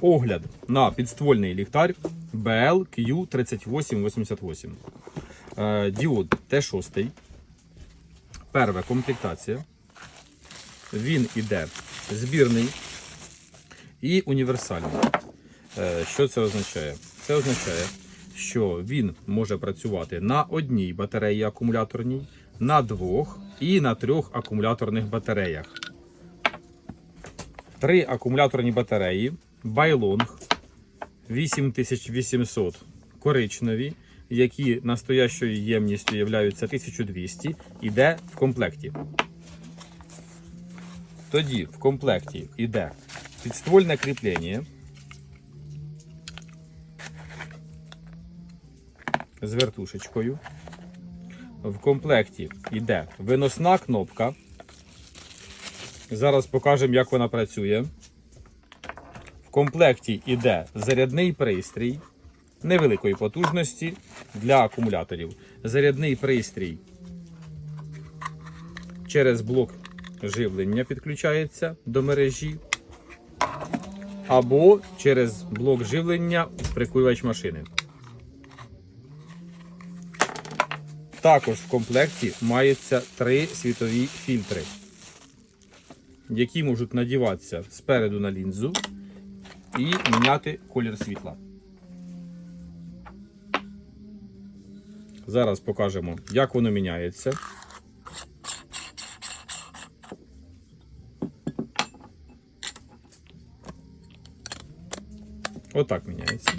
Огляд на підствольний ліхтар BL-Q3888. Е, Діод Т6. Перша комплектація. Він іде збірний і універсальний. Е, Що це означає? Це означає, що він може працювати на одній батареї акумуляторній, на двох і на трьох акумуляторних батареях. Три акумуляторні батареї Байлонг 8800 коричневі, які настоящою ємністю являються 1200, іде в комплекті. Тоді в комплекті йде підствольне кріплення. З вертушечкою. В комплекті йде виносна кнопка. Зараз покажемо, як вона працює. Комплекті йде зарядний пристрій невеликої потужності для акумуляторів. Зарядний пристрій через блок живлення підключається до мережі. Або через блок живлення прикурювач машини. Також в комплекті маються три світові фільтри, які можуть надіватися спереду на лінзу і міняти колір світла. Зараз покажемо, як воно міняється. Отак міняється.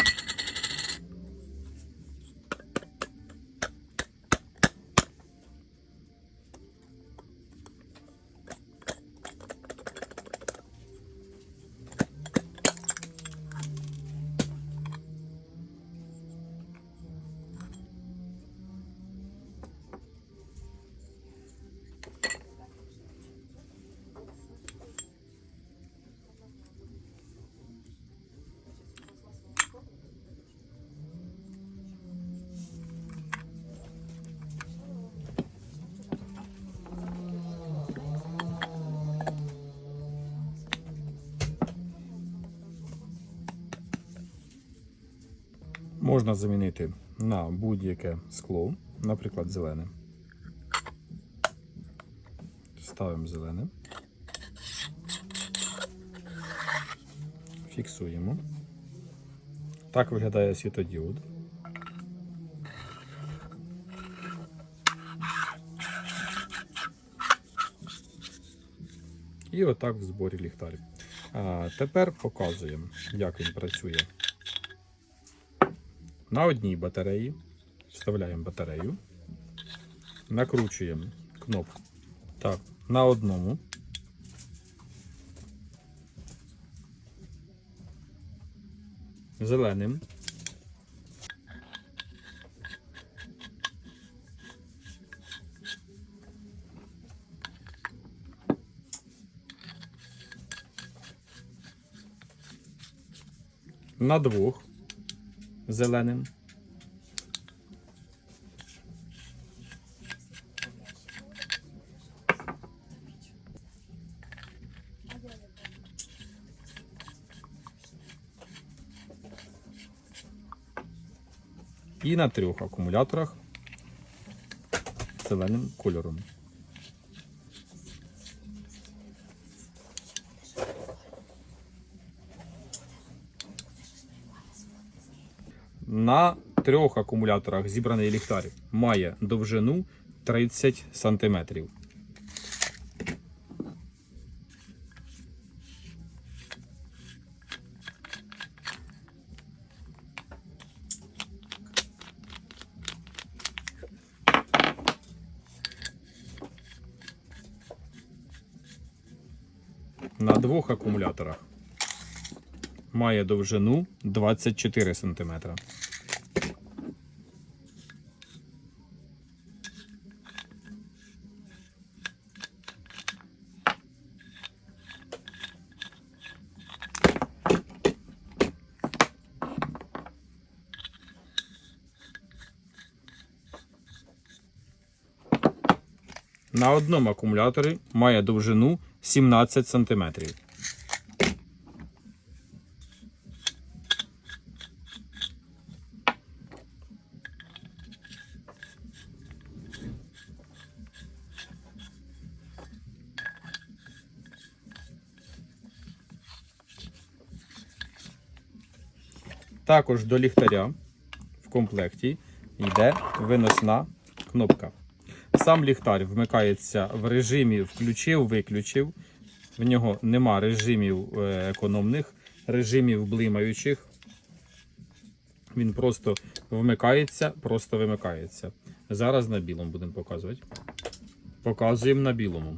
Можна замінити на будь-яке скло, наприклад, зелене. Ставимо зелене. Фіксуємо. Так виглядає світодіод. І отак в зборі ліхтарів. Тепер показуємо, як він працює. На одній батареї вставляємо батарею, накручуємо кнопку. Так, на одному. Зеленим. На двох зеленим. І на трьох акумуляторах зеленим кольором. На трьох акумуляторах зібраний ліхтар має довжину 30 см. На двох акумуляторах має довжину 24 см. На одному акумуляторі має довжину 17 см. Також до ліхтаря в комплекті йде виносна кнопка. Сам ліхтар вмикається в режимі включив-виключив. В нього нема режимів е, економних, режимів блимаючих. Він просто вмикається, просто вимикається. Зараз на білому будемо показувати. Показуємо на білому.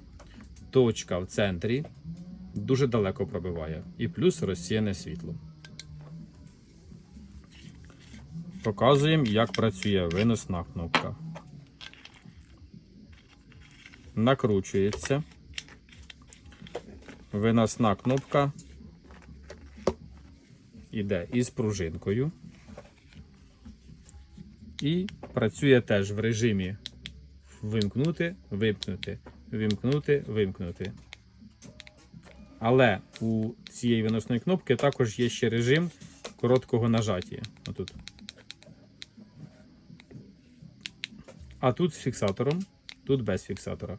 Точка в центрі дуже далеко пробиває. І плюс розсіяне світло. Показуємо, як працює виносна кнопка. Накручується. Виносна кнопка йде із пружинкою. І працює теж в режимі вимкнути, вимкнути, вимкнути, вимкнути. Але у цієї виносної кнопки також є ще режим короткого нажаття. Отут. А тут з фіксатором, тут без фіксатора.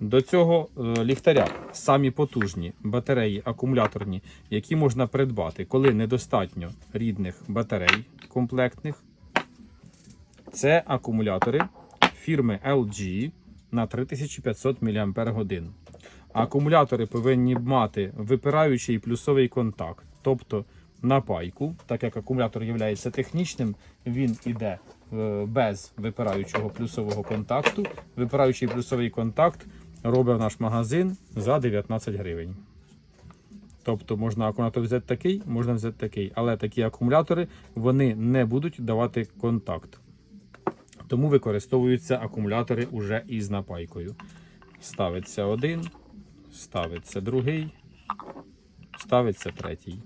До цього е, ліхтаря самі потужні батареї акумуляторні, які можна придбати, коли недостатньо рідних батарей комплектних. Це акумулятори фірми LG на 3500 мАч. Акумулятори повинні мати випираючий плюсовий контакт, тобто на пайку, так як акумулятор є технічним, він іде е, без випираючого плюсового контакту. Випираючий плюсовий контакт робить наш магазин за 19 гривень. Тобто можна акумулятор взяти такий, можна взяти такий, але такі акумулятори вони не будуть давати контакт. Тому використовуються акумулятори уже із напайкою. Ставиться один, ставиться другий, ставиться третій.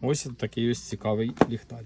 Ось такий ось цікавий ліхтар.